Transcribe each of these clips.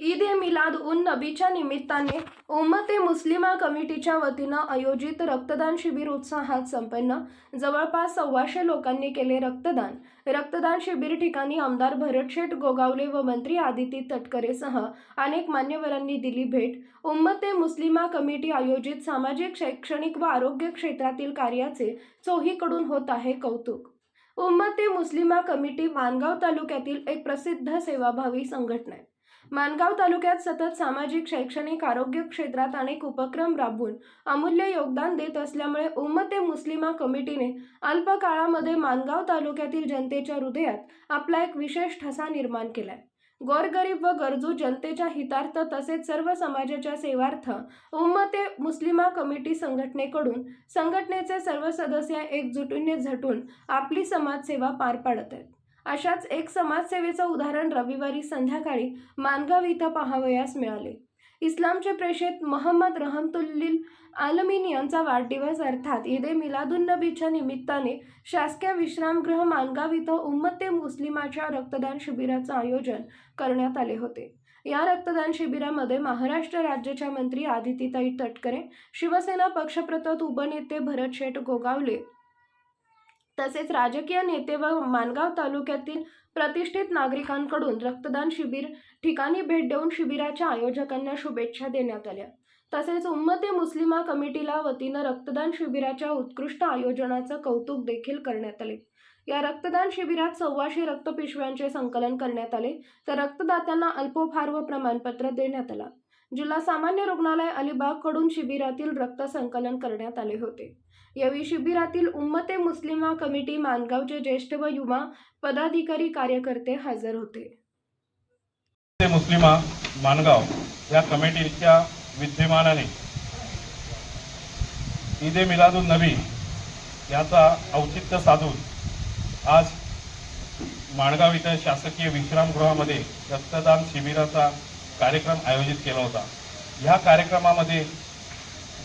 ईद ए मिलाद उन नबीच्या निमित्ताने उम्मते मुस्लिमा कमिटीच्या वतीनं आयोजित रक्तदान शिबिर उत्साहात संपन्न. जवळपास सव्वाशे लोकांनी केले रक्तदान. रक्तदान शिबिर ठिकाणी आमदार भरतशेठ गोगावले व मंत्री आदिती तटकरेसह अनेक मान्यवरांनी दिली भेट. उम्मते मुस्लिमा कमिटी आयोजित सामाजिक शैक्षणिक व आरोग्य क्षेत्रातील कार्याचे चोहीकडून होत आहे कौतुक. उम्मते मुस्लिमा कमिटी मानगाव तालुक्यातील एक प्रसिद्ध सेवाभावी संघटना आहे. मानगाव तालुक्यात सतत सामाजिक शैक्षणिक आरोग्य क्षेत्रात अनेक उपक्रम राबवून अमूल्य योगदान देत असल्यामुळे उम्मते मुस्लिमा कमिटीने अल्प काळामध्ये मानगाव तालुक्यातील जनतेच्या हृदयात आपला एक विशेष ठसा निर्माण केलाय. गोरगरीब व गरजू जनतेच्या हितार्थ तसेच सर्व समाजाच्या सेवार्थ उम्मते मुस्लिमा कमिटी संघटनेकडून संघटनेचे सर्व सदस्य एकजुटीने झटून आपली समाजसेवा पार पाडत आहेत. अशाच एक समाजसेवेचं उदाहरण रविवारी संध्याकाळी मानगाव इथं पाहावयास मिळाले. इस्लामचे प्रेषित महम्मद रहमतुल्लिल आलमीन यांचा वाढदिवस अर्थात ईद ए मिलादुन्नबीच्या निमित्ताने शासकीय विश्रामगृह मानगाव इथं उम्मते मुस्लिमाच्या रक्तदान शिबिराचं आयोजन करण्यात आले होते. या रक्तदान शिबिरामध्ये महाराष्ट्र राज्याच्या मंत्री आदितीताई तटकरे शिवसेना पक्षप्रतत उपनेते भरत शेठ गोगावले तसेच राजकीय नेते व मानगाव तालुक्यातील प्रतिष्ठित नागरिकांकडून रक्तदान शिबिर ठिकाणी भेट देऊन शिबिराच्या आयोजकांना शुभेच्छा देण्यात आल्या. तसेच उम्मते मुस्लिमा कमिटीला वतीनं रक्तदान शिबिराच्या उत्कृष्ट आयोजनाचं कौतुक देखील करण्यात आले. या रक्तदान शिबिरात सव्वाशे रक्तपिशव्यांचे संकलन करण्यात आले. तर रक्तदात्यांना अल्पोफार व प्रमाणपत्र देण्यात आला. जिल्हा सामान्य रुग्णालय अलिबागकडून शिबिरातील रक्त संकलन करण्यात आले होते. यावेळी शिबिरातील उम्मते मुस्लिमा कमिटी मानगावचे ज्येष्ठ व युवा पदाधिकारी कार्यकर्ते हजर होते. मुस्लिमा मानगाव या कमिटीच्या विद्यमानाने ईदे ए मिलादुन नबी याचा औचित्य साधून आज माणगाव इथं शासकीय विश्रामगृहामध्ये रक्तदान शिबिराचा कार्यक्रम आयोजित केला होता. ह्या कार्यक्रमामध्ये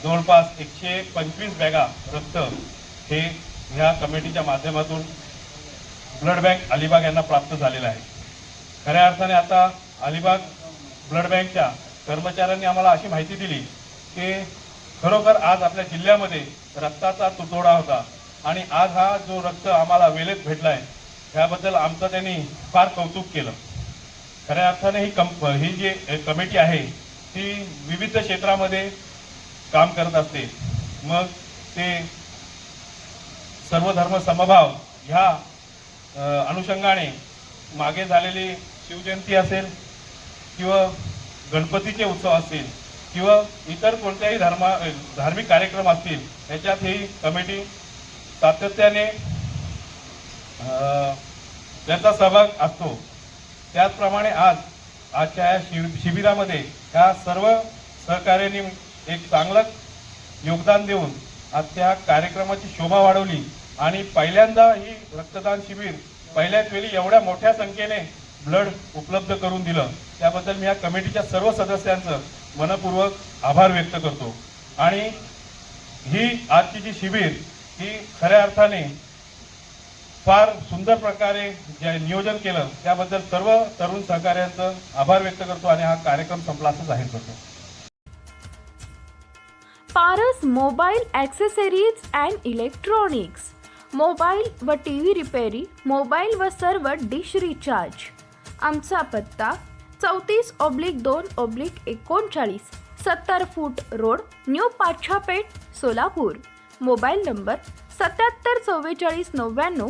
जवळपास एकशे पंचवीस बॅगा रक्त हे ह्या कमिटीच्या माध्यमातून ब्लड बँक अलिबाग यांना प्राप्त झालेलं आहे. खऱ्या अर्थाने आता अलिबाग ब्लड बँकच्या कर्मचाऱ्यांनी आम्हाला अशी माहिती दिली की खरोखर आज आपल्या जिल्ह्यामध्ये रक्ताचा तुटवडा होता आणि आज हा जो रक्त आम्हाला वेळेत भेटला आहे त्याबद्दल आमचं त्यांनी फार कौतुक केलं. खऱ्या अर्थाने ही कंप ही जी कमिटी आहे ती विविध क्षेत्रामध्ये काम करत असते. मग ते सर्वधर्म समभाव ह्या अनुषंगाने मागे झालेली शिवजयंती असेल किंवा गणपतीचे उत्सव असतील किंवा इतर कोणत्याही धर्मा धार्मिक कार्यक्रम असतील याच्यात ही कमिटी सातत्याने त्यांचा त्याचा सहभाग असतो. त्याचप्रमाणे आज आजच्या या शिब शिबिरामध्ये ह्या सर्व सहकार्याने एक चांगलं योगदान देऊन आज त्या कार्यक्रमाची शोभा वाढवली. आणि पहिल्यांदा ही रक्तदान शिबिर पहिल्याच वेळी एवढ्या मोठ्या संख्येने ब्लड उपलब्ध करून दिलं. त्याबद्दल मी या कमिटीच्या सर्व सदस्यांचं मनपूर्वक आभार व्यक्त करतो. आणि ही आजची जी शिबिर ही खऱ्या अर्थाने फार सुंदर प्रकारे जे नियोजन केलं त्याबद्दल सर्व तरुण सहकार्यांचं आभार व्यक्त करतो आणि हा कार्यक्रम संपला असं जाहीर करतो. Paras mobile accessories and electronics. Mobile व टी व्ही रिपेरी मोबाईल व सर्व डिश रिचार्ज. आमचा पत्ता चौतीस ऑब्लिक दोन ऑब्लिक एकोणचाळीस सत्तर foot road new Pachhapeth Solapur. Mobile number सत्याहत्तर चव्वेचाळीस नव्याण्णव